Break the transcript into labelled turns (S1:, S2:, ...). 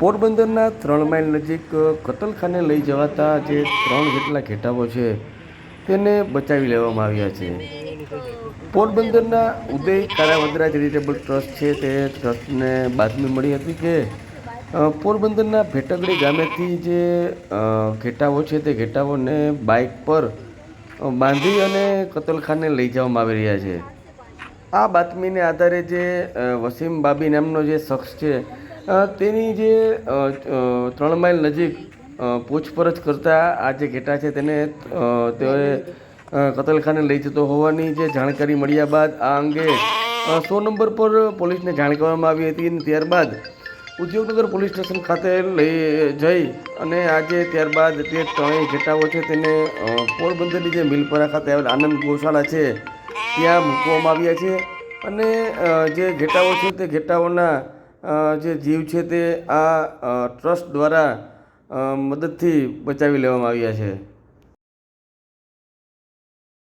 S1: પોરબંદરના ત્રણ માઇલ નજીક કતલખાને લઈ જવાતા જે ત્રણ જેટલા ઘેટાઓ છે, તેને બચાવી લેવામાં આવ્યા છે. પોરબંદરના ઉદય કારાવદરા ચેરિટેબલ ટ્રસ્ટ છે, તે ટ્રસ્ટને બાતમી મળી હતી કે પોરબંદરના ભેટકડી ગામેથી જે ઘેટાઓ છે, તે ઘેટાઓને બાઇક પર બાંધી અને કતલખાને લઈ જવામાં આવી રહ્યા છે. આ બાતમીને આધારે જે વસીમ બાબી નામનો જે શખ્સ છે તેની જે ત્રણ માઇલ નજીક પૂછપરછ કરતા આ જે ઘેટા છે તેને તેઓએ કતલખાને લઈ જતો હોવાની જે જાણકારી મળ્યા બાદ આ અંગે સો નંબર પર પોલીસને જાણ કરવામાં આવી હતી અને ત્યારબાદ ઉદ્યોગનગર પોલીસ સ્ટેશન ખાતે લઈ જઈ અને આજે ત્યારબાદ તે ત્રણેય ઘેટાઓ છે તેને પોરબંદરની જે મિલપરા ખાતે આવેલ આનંદ ગૌશાળા છે, ત્યાં મૂકવામાં આવ્યા છે. અને જે ઘેટાઓ છે તે ઘેટાઓના જે જીવ છે તે આ ટ્રસ્ટ દ્વારા મદદથી બચાવી લેવામાં આવ્યા છે.